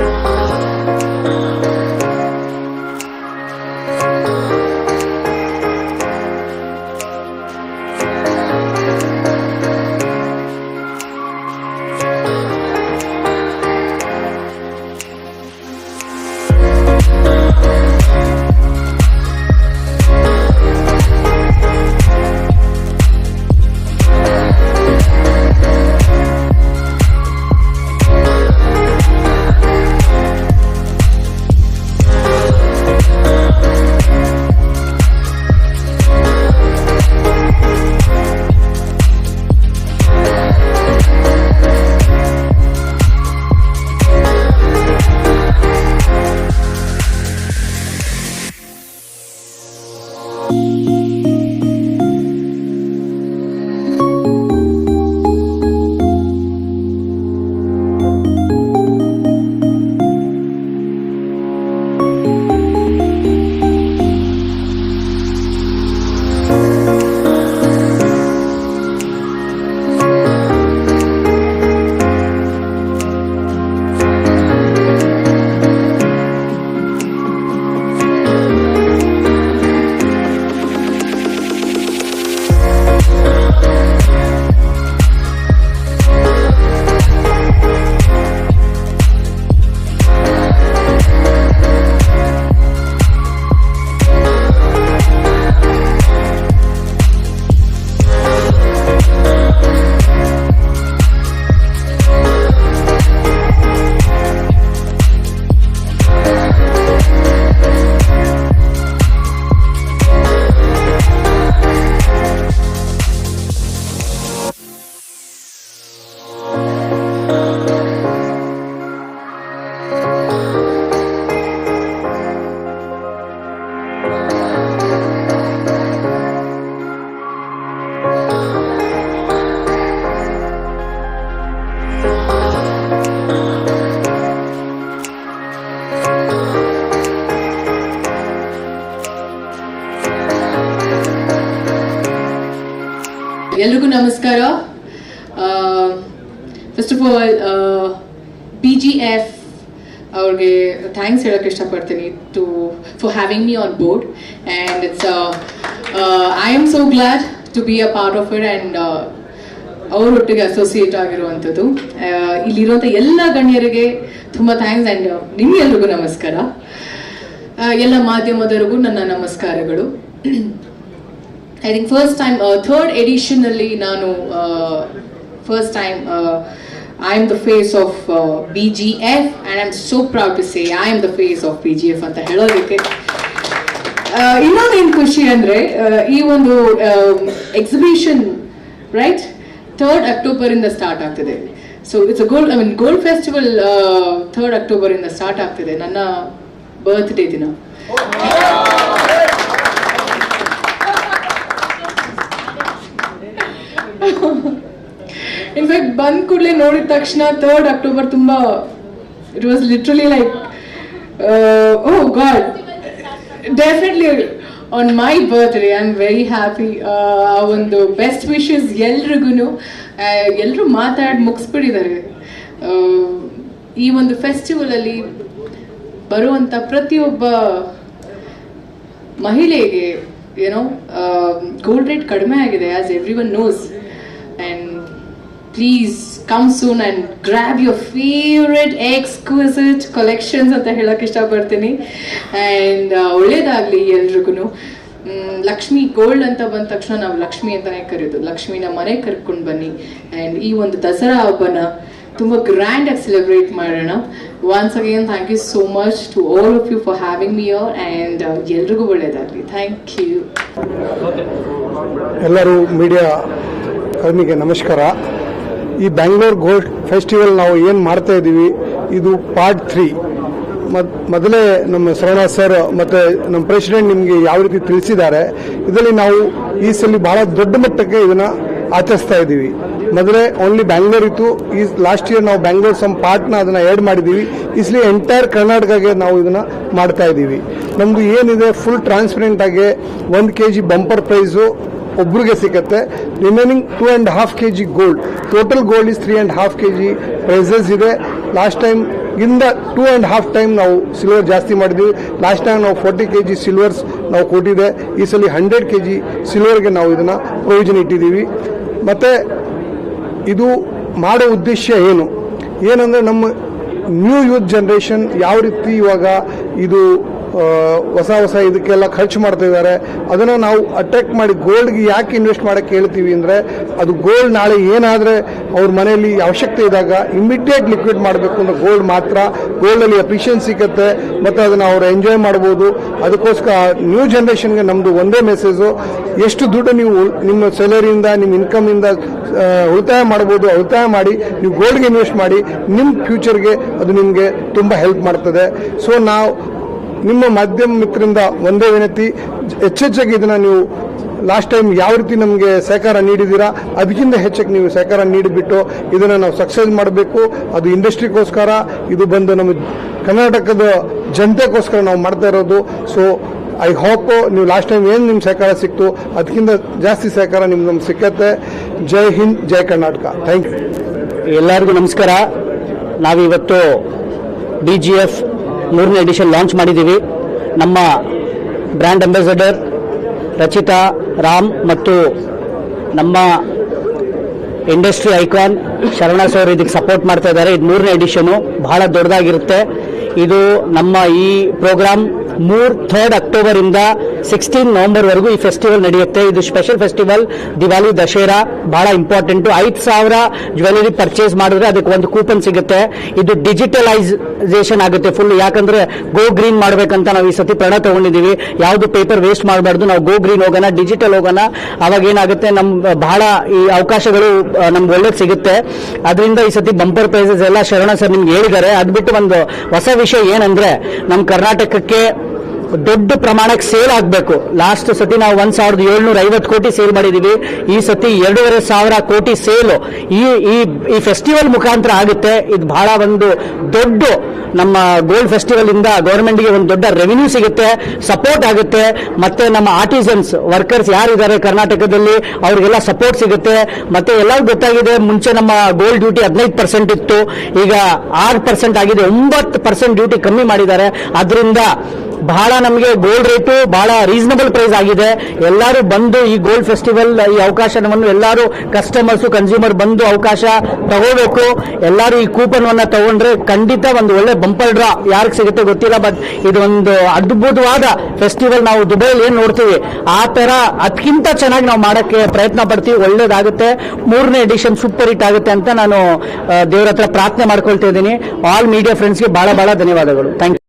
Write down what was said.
Oh. ಎಲ್ರಿಗೂ ನಮಸ್ಕಾರ. First of all B G F ಅವ್ರಿಗೆ ಥ್ಯಾಂಕ್ಸ್ ಹೇಳೋಕ್ಕೆ ಇಷ್ಟಪಡ್ತೀನಿ to for having me on board and it's I am so glad to be a part of it and ಅವರೊಟ್ಟಿಗೆ associate ಆಗಿರುವಂಥದ್ದು. ಇಲ್ಲಿರುವಂಥ ಎಲ್ಲ ಗಣ್ಯರಿಗೆ ತುಂಬ ಥ್ಯಾಂಕ್ಸ್ ಆ್ಯಂಡ್ ನಿಮಗೆಲ್ರಿಗೂ ನಮಸ್ಕಾರ. ಎಲ್ಲ ಮಾಧ್ಯಮದವರಿಗೂ ನನ್ನ ನಮಸ್ಕಾರಗಳು. I think first time third edition ಅಲ್ಲಿ ನಾನು first time I am the face of B G F and I am so proud to say I am the face of B G F ಅಂತ ಹೇಳೋದಕ್ಕೆ. ಇನ್ನೊಂದೇನು ಖುಷಿ ಅಂದರೆ ಈ ಒಂದು exhibition right third October ಇಂದ ಸ್ಟಾರ್ಟ್ ಆಗ್ತಿದೆ. So it's a gold I mean gold festival third October ಇಂದ ಸ್ಟಾರ್ಟ್ ಆಗ್ತಿದೆ. ನನ್ನ ಬರ್ತ್ಡೇ ದಿನ. ಇನ್ಫ್ಯಾಕ್ಟ್ ಬಂದ ಕೂಡಲೇ ನೋಡಿದ ತಕ್ಷಣ ಥರ್ಡ್ ಅಕ್ಟೋಬರ್ ತುಂಬ it was literally like oh god definitely on my birthday I am very happy ಆ ಒಂದು ಬೆಸ್ಟ್ ವಿಶಸ್ ಎಲ್ರಿಗೂ ಎಲ್ಲರೂ ಮಾತಾಡಿ ಮುಗಿಸ್ಬಿಟ್ಟಿದ್ದಾರೆ. ಈ ಒಂದು ಫೆಸ್ಟಿವಲಲ್ಲಿ ಬರುವಂಥ ಪ್ರತಿಯೊಬ್ಬ ಮಹಿಳೆಗೆ ಏನೋ ಗೋಲ್ಡ್ ರೇಟ್ ಕಡಿಮೆ ಆಗಿದೆ as everyone knows please come soon and grab your favourite exquisite collections ಅಂತ ಹೇಳಕ್ಕೆ ಇಷ್ಟಪಡ್ತೀನಿ. ಆ್ಯಂಡ್ ಒಳ್ಳೇದಾಗಲಿ ಎಲ್ರಿಗೂ ಲಕ್ಷ್ಮಿ ಗೋಲ್ಡ್ ಅಂತ ಬಂದ ತಕ್ಷಣ ನಾವು ಲಕ್ಷ್ಮಿ ಅಂತಲೇ ಕರೆಯೋದು ಲಕ್ಷ್ಮಿನ ಮನೆ ಕರ್ಕೊಂಡು ಬನ್ನಿ. ಆ್ಯಂಡ್ ಈ ಒಂದು ದಸರಾ ಹಬ್ಬನ ತುಂಬ ಗ್ರ್ಯಾಂಡಾಗಿ ಸೆಲೆಬ್ರೇಟ್ ಮಾಡೋಣ. Once again thank you so much to all of you for having me your and ಎಲ್ರಿಗೂ ಒಳ್ಳೇದಾಗಲಿ. ಥ್ಯಾಂಕ್ ಯು ಎಲ್ಲರೂ ಮೀಡಿಯಾ ಕರ್ಮಿಗೆ ನಮಸ್ಕಾರ. ಈ ಬ್ಯಾಂಗ್ಳೂರ್ ಗೋಲ್ಡ್ ಫೆಸ್ಟಿವಲ್ ನಾವು ಏನು ಮಾಡ್ತಾ ಇದ್ದೀವಿ ಇದು ಪಾರ್ಟ್ ತ್ರೀ ಮೊದಲೇ ನಮ್ಮ ಶರಣ ಸರ್ ಮತ್ತು ನಮ್ಮ ಪ್ರೆಸಿಡೆಂಟ್ ನಿಮಗೆ ಯಾವ ರೀತಿ ತಿಳಿಸಿದ್ದಾರೆ, ಇದರಲ್ಲಿ ನಾವು ಈ ಸಲ ಬಹಳ ದೊಡ್ಡ ಮಟ್ಟಕ್ಕೆ ಇದನ್ನು ಆಚರಿಸ್ತಾ ಇದ್ದೀವಿ ಮೊದಲೇ ಓನ್ಲಿ ಬ್ಯಾಂಗ್ಳೂರ್ ಇತ್ತು, ಈ ಲಾಸ್ಟ್ ಇಯರ್ ನಾವು ಬ್ಯಾಂಗ್ಳೂರ್ ಸಮ್ ಪಾರ್ಟ್ನ ಅದನ್ನು ಆ್ಯಡ್ ಮಾಡಿದ್ದೀವಿ ಇಸ್ಲಿ ಎಂಟೈರ್ ಕರ್ನಾಟಕಗೆ ನಾವು ಇದನ್ನು ಮಾಡ್ತಾ ಇದ್ದೀವಿ ನಮ್ದು ಏನಿದೆ ಫುಲ್ ಟ್ರಾನ್ಸ್ಪರೆಂಟ್ ಆಗಿ ಒಂದು ಕೆ ಜಿ ಬಂಪರ್ ಪ್ರೈಸು ಒಬ್ರಿಗೆ ಸಿಗುತ್ತೆ. Remaining two and half K G gold total gold is three and half K G prizes ಇದೆ. ಲಾಸ್ಟ್ ಟೈಮ್ ಇಂದ ಟೂ ಆ್ಯಂಡ್ ಹಾಫ್ ಟೈಮ್ ನಾವು ಸಿಲ್ವರ್ ಜಾಸ್ತಿ ಮಾಡಿದ್ವಿ. ಲಾಸ್ಟ್ ಟೈಮ್ ನಾವು ಫೋರ್ಟಿ ಕೆ ಜಿ ಸಿಲ್ವರ್ಸ್ ನಾವು ಕೊಟ್ಟಿದೆ. ಈ ಸಲ ಹಂಡ್ರೆಡ್ ಕೆ ಜಿ ಸಿಲ್ವರ್ಗೆ ನಾವು ಇದನ್ನು ಪ್ರೊವಿಷನ್ ಇಟ್ಟಿದ್ದೀವಿ ಮತ್ತು ಇದು ಮಾಡೋ ಉದ್ದೇಶ ಏನು? ಏನಂದರೆ ನಮ್ಮ ನ್ಯೂ ಯೂತ್ ಜನ್ರೇಷನ್ ಯಾವ ರೀತಿ ಇವಾಗ ಇದು ಹೊಸ ಹೊಸ ಇದಕ್ಕೆಲ್ಲ ಖರ್ಚು ಮಾಡ್ತಾ ಇದ್ದಾರೆ ಅದನ್ನು ನಾವು ಅಟ್ರಾಕ್ಟ್ ಮಾಡಿ ಗೋಲ್ಡ್ಗೆ ಯಾಕೆ ಇನ್ವೆಸ್ಟ್ ಮಾಡೋಕ್ಕೆ ಹೇಳ್ತೀವಿ ಅಂದರೆ, ಅದು ಗೋಲ್ಡ್ ನಾಳೆ ಏನಾದರೆ ಅವ್ರ ಮನೆಯಲ್ಲಿ ಅವಶ್ಯಕತೆ ಇದ್ದಾಗ ಇಮಿಡಿಯೇಟ್ ಲಿಕ್ವಿಡ್ ಮಾಡಬೇಕು ಅಂದರೆ ಗೋಲ್ಡ್ ಮಾತ್ರ. ಗೋಲ್ಡಲ್ಲಿ ಅಫಿಷಿಯನ್ಸಿ ಸಿಗುತ್ತೆ, ಮತ್ತು ಅದನ್ನು ಅವರು ಎಂಜಾಯ್ ಮಾಡ್ಬೋದು. ಅದಕ್ಕೋಸ್ಕರ ನ್ಯೂ ಜನ್ರೇಷನ್ಗೆ ನಮ್ಮದು ಒಂದೇ ಮೆಸೇಜು ಎಷ್ಟು ದುಡ್ಡು ನೀವು ನಿಮ್ಮ ಸ್ಯಾಲರಿಯಿಂದ ನಿಮ್ಮ ಇನ್ಕಮಿಂದ ಉಳಿತಾಯ ಮಾಡ್ಬೋದು, ಉಳಿತಾಯ ಮಾಡಿ, ನೀವು ಗೋಲ್ಡ್ಗೆ ಇನ್ವೆಸ್ಟ್ ಮಾಡಿ ನಿಮ್ಮ ಫ್ಯೂಚರ್ಗೆ ಅದು ನಿಮಗೆ ತುಂಬ ಹೆಲ್ಪ್ ಮಾಡ್ತದೆ. ಸೊ ನಾವು ನಿಮ್ಮ ಮಾಧ್ಯಮ ಮಿತ್ರರಿಂದ ಒಂದೇ ವಿನಂತಿ ಹೆಚ್ಚೆಚ್ಚಾಗಿ ಇದನ್ನು ನೀವು ಲಾಸ್ಟ್ ಟೈಮ್ ಯಾವ ರೀತಿ ನಮಗೆ ಸಹಕಾರ ನೀಡಿದ್ದೀರಾ ಅದಕ್ಕಿಂತ ಹೆಚ್ಚಕ್ಕೆ ನೀವು ಸಹಕಾರ ನೀಡಿಬಿಟ್ಟು ಇದನ್ನು ನಾವು ಸಕ್ಸಸ್ ಮಾಡಬೇಕು. ಅದು ಇಂಡಸ್ಟ್ರಿಗೋಸ್ಕರ ಇದು ಬಂದು ನಮ್ಮ ಕರ್ನಾಟಕದ ಜನತೆಗೋಸ್ಕರ ನಾವು ಮಾಡ್ತಾ ಇರೋದು. ಸೊ ಐ ಹೋಪ್ ನೀವು ಲಾಸ್ಟ್ ಟೈಮ್ ಏನು ನಿಮ್ಮ ಸಹಕಾರ ಸಿಕ್ತು, ಅದಕ್ಕಿಂತ ಜಾಸ್ತಿ ಸಹಕಾರ ನಿಮ್ಗೆ ನಮ್ಗೆ ಸಿಕ್ಕತ್ತೆ. ಜೈ ಹಿಂದ್, ಜೈ ಕರ್ನಾಟಕ. ಥ್ಯಾಂಕ್ ಯು ಎಲ್ಲರಿಗೂ ನಮಸ್ಕಾರ. ನಾವಿವತ್ತು ಡಿ ಜಿ ಎಫ್ ಮೂರನೇ ಎಡಿಷನ್ ಲಾಂಚ್ ಮಾಡಿದ್ದೀವಿ. ನಮ್ಮ ಬ್ರ್ಯಾಂಡ್ ಅಂಬಾಸಡರ್ ರಚಿತಾ, ರಾಮ್ ಮತ್ತು ನಮ್ಮ ಇಂಡಸ್ಟ್ರಿ ಐಕಾನ್ ಶರಣ ಸರ್ ಇದಕ್ಕೆ ಸಪೋರ್ಟ್ ಮಾಡ್ತಾ ಇದ್ದಾರೆ. ಇದು ಮೂರನೇ ಎಡಿಷನು ಬಹಳ ದೊಡ್ಡದಾಗಿರುತ್ತೆ. ಇದು ನಮ್ಮ ಈ ಪ್ರೋಗ್ರಾಮ್ ಮೂರ್ ಥರ್ಡ್ ಅಕ್ಟೋಬರ್ ಇಂದ ಸಿಕ್ಸ್ಟೀನ್ ನವೆಂಬರ್ ವರೆಗೂ ಈ ಫೆಸ್ಟಿವಲ್ ನಡೆಯುತ್ತೆ. ಇದು ಸ್ಪೆಷಲ್ ಫೆಸ್ಟಿವಲ್ ದಿವಾಲಿ, ದಶೇರಾ ಬಹಳ ಇಂಪಾರ್ಟೆಂಟ್ ಐದು ಸಾವಿರ ಜ್ಯುವೆಲರಿ ಪರ್ಚೇಸ್ ಮಾಡಿದ್ರೆ ಅದಕ್ಕೆ ಒಂದು ಕೂಪನ್ ಸಿಗುತ್ತೆ. ಇದು ಡಿಜಿಟಲೈಸೇಷನ್ ಆಗುತ್ತೆ ಫುಲ್ ಯಾಕಂದ್ರೆ ಗೋ ಗ್ರೀನ್ ಮಾಡಬೇಕಂತ ನಾವು ಈ ಸತಿ ಪ್ರಣ ತಗೊಂಡಿದ್ದೀವಿ. ಯಾವುದು ಪೇಪರ್ ವೇಸ್ಟ್ ಮಾಡಬಾರ್ದು, ನಾವು ಗೋ ಗ್ರೀನ್ ಹೋಗೋಣ ಡಿಜಿಟಲ್ ಹೋಗೋಣ. ಅವಾಗ ಏನಾಗುತ್ತೆ, ನಮ್, ಬಹಳ ಈ ಅವಕಾಶಗಳು ನಮ್ಗೆ ಒಳ್ಳೇದು ಸಿಗುತ್ತೆ. ಅದರಿಂದ ಈ ಸತಿ ಬಂಪರ್ ಪ್ರೈಸಸ್ ಎಲ್ಲ ಶರಣ ಸರ್ ನಿಮ್ಗೆ ಹೇಳಿದ್ದಾರೆ. ಅದ್ಬಿಟ್ಟು ಒಂದು ಹೊಸ ವಿಷಯ ಏನಂದ್ರೆ ನಮ್ಮ ಕರ್ನಾಟಕಕ್ಕೆ ದೊಡ್ಡ ಪ್ರಮಾಣಕ್ಕೆ ಸೇಲ್ ಆಗಬೇಕು. ಲಾಸ್ಟ್ ಸತಿ ನಾವು ಒಂದ್ ಸಾವಿರದ ಏಳ್ನೂರ ಐವತ್ತು ಕೋಟಿ ಸೇಲ್ ಮಾಡಿದೀವಿ. ಈ ಸತಿ ಎರಡೂವರೆ ಸಾವಿರ ಕೋಟಿ ಸೇಲು. ಈ ಈ ಈ ಫೆಸ್ಟಿವಲ್ ಮುಖಾಂತರ ಆಗುತ್ತೆ. ಇದು ಬಹಳ ಒಂದು ದೊಡ್ಡ ನಮ್ಮ ಗೋಲ್ಡ್ ಫೆಸ್ಟಿವಲ್ ಇಂದ ಗೌರ್ಮೆಂಟ್ಗೆ ಒಂದು ದೊಡ್ಡ ರೆವಿನ್ಯೂ ಸಿಗುತ್ತೆ ಸಪೋರ್ಟ್ ಆಗುತ್ತೆ. ಮತ್ತೆ ನಮ್ಮ ಆರ್ಟಿಸನ್ಸ್ ವರ್ಕರ್ಸ್ ಯಾರಿದ್ದಾರೆ ಕರ್ನಾಟಕದಲ್ಲಿ, ಅವ್ರಿಗೆಲ್ಲ ಸಪೋರ್ಟ್ ಸಿಗುತ್ತೆ. ಮತ್ತೆ ಎಲ್ಲರಿಗೂ ಗೊತ್ತಾಗಿದೆ, ಮುಂಚೆ ನಮ್ಮ ಗೋಲ್ಡ್ ಡ್ಯೂಟಿ ಹದಿನೈದು ಪರ್ಸೆಂಟ್ ಇತ್ತು. ಈಗ ಆರು ಪರ್ಸೆಂಟ್ ಆಗಿದೆ. ಒಂಬತ್ತು ಪರ್ಸೆಂಟ್ ಡ್ಯೂಟಿ ಕಮ್ಮಿ ಮಾಡಿದ್ದಾರೆ. ಅದರಿಂದ ಬಹಳ ನಮಗೆ ಗೋಲ್ಡ್ ರೇಟು ಬಹಳ ರೀಸನಬಲ್ ಪ್ರೈಸ್ ಆಗಿದೆ. ಎಲ್ಲರೂ ಬಂದು ಈ ಗೋಲ್ಡ್ ಫೆಸ್ಟಿವಲ್ ಈ ಅವಕಾಶವನ್ನು ಎಲ್ಲರೂ ಕಸ್ಟಮರ್ಸ್ ಕನ್ಸ್ಯೂಮರ್ ಬಂದು ಅವಕಾಶ ತಗೋಬೇಕು. ಎಲ್ಲರೂ ಈ ಕೂಪನ್ ಅನ್ನ ತಗೊಂಡ್ರೆ ಖಂಡಿತ ಒಂದು ಒಳ್ಳೆ ಬಂಪರ್ ಡ್ರಾ ಯಾರಿಗೆ ಸಿಗುತ್ತೆ ಗೊತ್ತಿಲ್ಲ ಬಟ್ ಇದೊಂದು ಅದ್ಭುತವಾದ ಫೆಸ್ಟಿವಲ್ ನಾವು ದುಬೈಲಿ ಏನ್ ನೋಡ್ತೀವಿ. ಆ ತರ ಅದಕ್ಕಿಂತ ಚೆನ್ನಾಗಿ ನಾವು ಮಾಡಕ್ಕೆ ಪ್ರಯತ್ನ ಪಡ್ತೀವಿ, ಒಳ್ಳೇದಾಗುತ್ತೆ. ಮೂರನೇ ಎಡಿಷನ್ ಸೂಪರ್ ಹಿಟ್ ಆಗುತ್ತೆ ಅಂತ ನಾನು ದೇವರ ಹತ್ರ ಪ್ರಾರ್ಥನೆ ಮಾಡ್ಕೊಳ್ತಾ ಇದ್ದೀನಿ. ಆಲ್ ಮೀಡಿಯಾ ಫ್ರೆಂಡ್ಸ್ಗೆ ಬಹಳ ಬಹಳ ಧನ್ಯವಾದಗಳು. Thank you